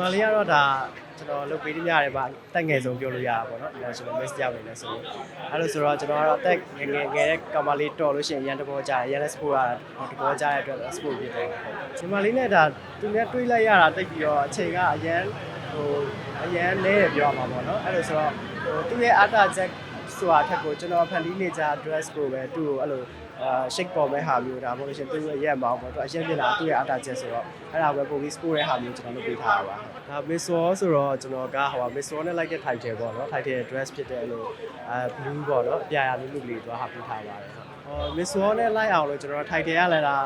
မာလေးကတော့ဒါကျွန်တော်လုပ်ပေးနေရတယ်ဗျတက်ငယ်ဆုံးပြောလို့ရတာပေါ့နော် national miss ကြောက်နေလဲဆိုလို့အဲ့လိုဆိုတော့ကျွန်တော်ကတော့အသက်ငယ်ငယ်ငယ်တဲ့ကောင်မလေးတော်လို့ရှိရင်ရန်တဘောကြတယ်ရန်လက်စပို့ကတဘောကြတဲ့အတွက် sport ဖြစ်တယ်ဒီမာလေးနဲ့ဒါသူနဲ့တွေးလိုက်ရတာတိတ်ပြီးတော့အချိန်ကအရန်ဟိုအရန်လဲရပြောရမှာပေါ့နော်အဲ့လိုဆိုတော့ဟိုသူ့ရဲ့အတားချက် ဆိုတာထက်ကိုကျွန်တော်ဖန်တီးနေကြ dress ကိုပဲသူ့ကိုအဲ့လိုအာ shake ပေါ်မဲ့ဟာမျိုးဒါမှမဟုတ်လို့ရှိရင်သူ့ရဲ့ရက်မောင်းပေါ့သူအရင်ပြင်လာသူ့ရဲ့အတားချက်ဆိုတော့အဲ့ဒါပဲပုံပြီး sport ရဲ့ဟာမျိုးကျွန်တော်လုပ်ပေးထားတာပါဒါ miss wall ဆိုတော့ကျွန်တော်ကဟို miss wall နဲ့လိုက်တဲ့ title ပေါ့နော် title dress ဖြစ်တဲ့အဲ့လိုအာ blue ပေါ့နော်အပြာရမျိုးမျိုးလေးသွားဟာပေးထားပါတယ်ဟုတ်ဟော miss wall နဲ့လိုက်အောင်လို့ကျွန်တော် title ရလဲတာ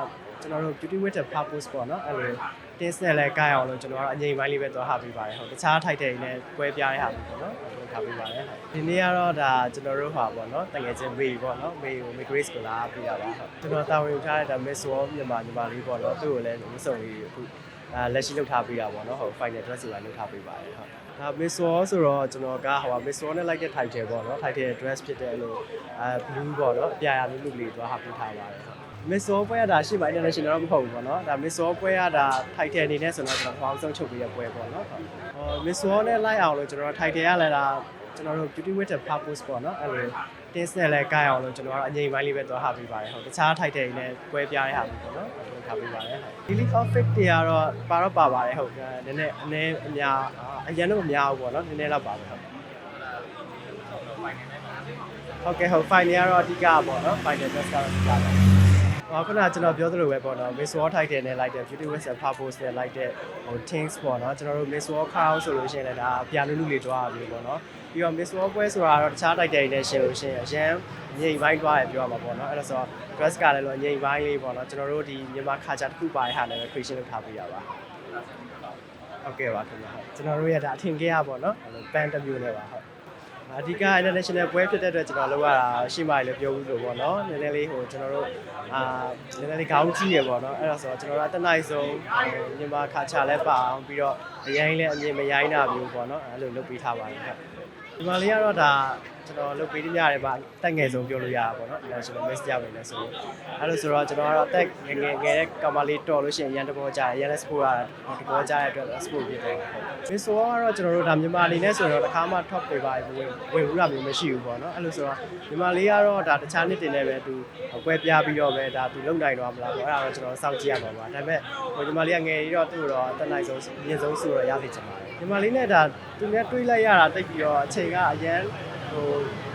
ကျွန်တော်တို့ beauty with the purpose ပေါ့နော်အဲ့လို test နဲ့လည်းကိုက်အောင်လို့ကျွန်တော်ကတော့အငြိမ်ပိုင်းလေးပဲသွားဟာပေးပါတယ်ဟုတ်တခြား title တွေနဲ့ကွဲပြားတဲ့ဟာမျိုးပေါ့နော်လုပ်ထားပေးပါတယ်ဒီနေ့ကတော့ဒါကျွန်တော်တို့ဟာပေါ့နော်တကယ်ချင်း May ပေါ့နော် May ကို May Grace ကိုလာပေးရပါဟုတ်ကျွန်တော်တာဝန်ယူထားတဲ့ဒါ Miss Wall မြန်မာညီမလေးပေါ့နော်သူ့ကိုလည်းမစုံလေးအခုအာလက်ရှိလုပ်ထားပေးတာပေါ့နော်ဟုတ် final dress ကိုလည်းလုပ်ထားပေးပါတယ်ဟုတ်ဒါ Miss Wall ဆိုတော့ကျွန်တော်ကဟိုပါ Miss Wall နဲ့လိုက်တဲ့ title ပေါ့နော် title dress ဖြစ်တဲ့အဲ့လိုအာ blue ပေါ့နော်အပြာရမျိုးမျိုးလေးသွားဟာပေးထားပါတယ် ဟုတ် Miss Wall ပွဲရတာရှိပါ international တော့မဟုတ်ဘူးပေါ့နော်ဒါ Miss Wall ပွဲရတာ title အနေနဲ့ဆိုတော့ကျွန်တော်ပေါင်းဆုံးချုပ်ပေးရပွဲပေါ့နော်ဟော Miss Wall နဲ့လိုက်အောင်လို့ကျွန်တော် title ရလဲတာကျွန်တော်တို့ beauty with the purpose ပေါ့နော်အဲ့လို test နဲ့လည်းကိုက်အောင်လို့ကျွန်တော်ကအငြိမ်ပိုင်းလေးပဲသွားဟာပေးပါတယ်ဟုတ်တခြား title တွေနဲ့ပွဲပြားတဲ့ဟာမျိုးပေါ့နော်အဲ့လိုထားပေးပါတယ်ဟုတ် daily outfit တွေကတော့ပါတော့ပါပါတယ်ဟုတ်နည်းနည်းအနည်းအများအရင်တော့မများဘူးပေါ့နော်နည်းနည်းတော့ပါပဲဟုတ်ဟုတ်ကဲ့ဟုတ် final ကတော့အဓိကပေါ့နော် final test ကတော့အဓိကပါ ဟောခုနကကျွန်တော်ပြောသလိုပဲပေါ့နော် Miss World title နဲ့လိုက်တဲ့ Beauty with a Purpose နဲ့လိုက်တဲ့ဟို things ပေါ့နော်ကျွန်တော်တို့ Miss World crown ဆိုလို့ရှိရင်လည်းဒါပြလူလူလေးတွားရပြီပေါ့နော်ပြီးတော့ Miss World ပွဲဆိုတာကတော့တခြား title တွေနဲ့ရှင်လို့ရှိရင်အရန်ငြိမ်ပိုင်းတွားရပြောရမှာပေါ့နော်အဲ့ဒါဆိုတော့ dress ကလည်းလို့ငြိမ်ပိုင်းလေးပေါ့နော်ကျွန်တော်တို့ဒီမြန်မာခါချာတစ်ခုပါတဲ့ဟာနဲ့ပဲ creation လုပ်ထားပေးရပါဟုတ်ကဲ့ပါခင်ဗျာဟုတ်ကျွန်တော်တို့ရတာအထင်ကြီးရပါတော့နော် band တစ်မျိုးနဲ့ပါဟုတ် အဓိက international ပွဲဖြစ်တဲ့အတွက်ကျွန်တော်လောက်ရတာရှိမှလည်းပြောဘူးလို့ပေါ့နော်နည်းနည်းလေးဟိုကျွန်တော်တို့အာနည်းနည်းလေးခေါင်းကြီးရပေါ့နော်အဲ့ဒါဆိုတော့ကျွန်တော်တို့အတက်နိုင်ဆုံးမြန်မာခါချာလည်းပါအောင်ပြီးတော့အရင်လည်းအမြင်မရိုင်းတာမျိုးပေါ့နော်အဲ့လိုလုပ်ပေးထားပါတယ်ဟုတ်ဒီမှာလေးကတော့ဒါကျွန်တော်လုပ်ပေးနေရတယ်ဗျတက်ငယ်ဆုံးပြောလို့ရတာပေါ့နော် national miss ကြောက်နေလဲဆိုလို့အဲ့လိုဆိုတော့ကျွန်တော်ကတော့တက်ငယ်ငယ်ငယ်တဲ့ကောင်မလေးတော်လို့ရှိရင်ရန်တဘောကြတယ်ရန်လက်စပို့ကတဘောကြတဲ့အတွက် sport ဖြစ်တယ်ဟုတ် miss ဆိုကတော့ကျွန်တော်တို့ဒါမြန်မာအနေနဲ့ဆိုတော့တစ်ခါမှ top တွေပါဝင်ဝင်ဘူးတာမျိုးမရှိဘူးပေါ့နော်အဲ့လိုဆိုတော့မြန်မာလေးကတော့ဒါတခြားနှစ်တင်နဲ့ပဲသူကွဲပြားပြီးတော့ပဲဒါသူလုံနိုင်တော့မလားပေါ့အဲ့ဒါတော့ကျွန်တော်စောင့်ကြည့်ရမှာပါဒါပေမဲ့ဟိုမြန်မာလေးကငယ်ကြီးတော့သူ့တော့အသက်နိုင်ဆုံးအမြင့်ဆုံးဆိုတော့ရသိချင်ပါတယ်မြန်မာလေးနဲ့ဒါသူနဲ့တွေးလိုက်ရတာတိတ်ပြီးတော့အချိန်ကအရန် ဟို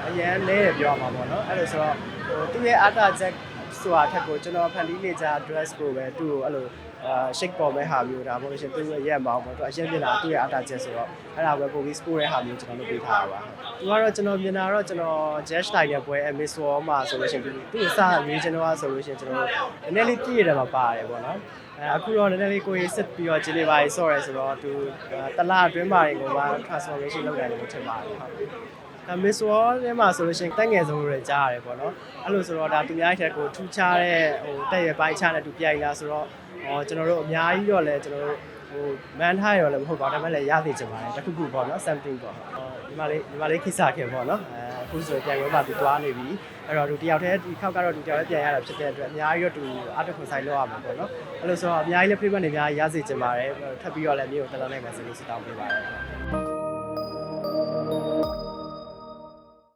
အရန်လဲရပြောရမှာပေါ့နော်အဲ့လိုဆိုတော့ဟိုသူ့ရဲ့အတားချက်ဆိုတာထက်ကိုကျွန်တော်ဖန်တီးနေကြ dress ကိုပဲသူ့ကိုအဲ့လိုအာ shake ပေါ်မဲ့ဟာမျိုးဒါမှမဟုတ်လို့ရှိရင်သူ့ရဲ့ရက်မောင်းပေါ့သူအရင်ပြင်လာသူ့ရဲ့အတားချက်ဆိုတော့အဲ့ဒါပဲပုံပြီး sport ရဲ့ဟာမျိုးကျွန်တော်လုပ်ပေးထားတာပါသူကတော့ကျွန်တော်မြင်တာတော့ကျွန်တော် Jazz Style ရဲ့ပွဲ Miss World မှာဆိုလို့ရှိရင်သူသူ့အစရွေးကျွန်တော်ကဆိုလို့ရှိရင်ကျွန်တော်နည်းနည်းလေးပြည့်ရတယ်မှာပါတယ်ပေါ့နော်အဲအခုတော့နည်းနည်းလေးကိုရေးစစ်ပြီးတော့ဂျင်းလေးပါရေးဆော့ရဲဆိုတော့သူတလားအတွင်းမှာတွေကိုမှ transformation လုပ်နိုင်တယ်လို့ထင်ပါတယ်ဟုတ် ဒါ Miss World ထဲမှာဆိုလို့ရှိရင်တက်ငယ်ဆုံးတွေကြားရတယ်ပေါ့နော်အဲ့လိုဆိုတော့ဒါသူများထက်ကိုထူးခြားတဲ့ဟိုတက်ရပိုင်းခြားတဲ့သူပြိုင်လာဆိုတော့ဟောကျွန်တော်တို့အများကြီးတော့လဲကျွန်တော်တို့ဟိုမန်ထားရောလည်းမဟုတ်ပါဘူးဒါပေမဲ့လည်းရသေးချင်ပါတယ်တခုခုပေါ့နော် something ပေါ့ဟောဒီမှာလေးဒီမှာလေးခိစားခင်ပေါ့နော်အဲအခုဆိုရင်ပြိုင်ပွဲမှာသူသွားနေပြီအဲ့တော့သူတယောက်တည်းဒီခောက်ကတော့သူတယောက်တည်းပြန်ရတာဖြစ်တဲ့အတွက်အများကြီးတော့သူအားတစ်ခုဆိုင်လောက်ရမှာပေါ့နော်အဲ့လိုဆိုတော့အများကြီးလည်း payment တွေအများကြီးရစေချင်ပါတယ်ထပ်ပြီးတော့လည်းမျိုးတလုံးနိုင်မယ်ဆိုလို့စတောင်းပေးပါတယ်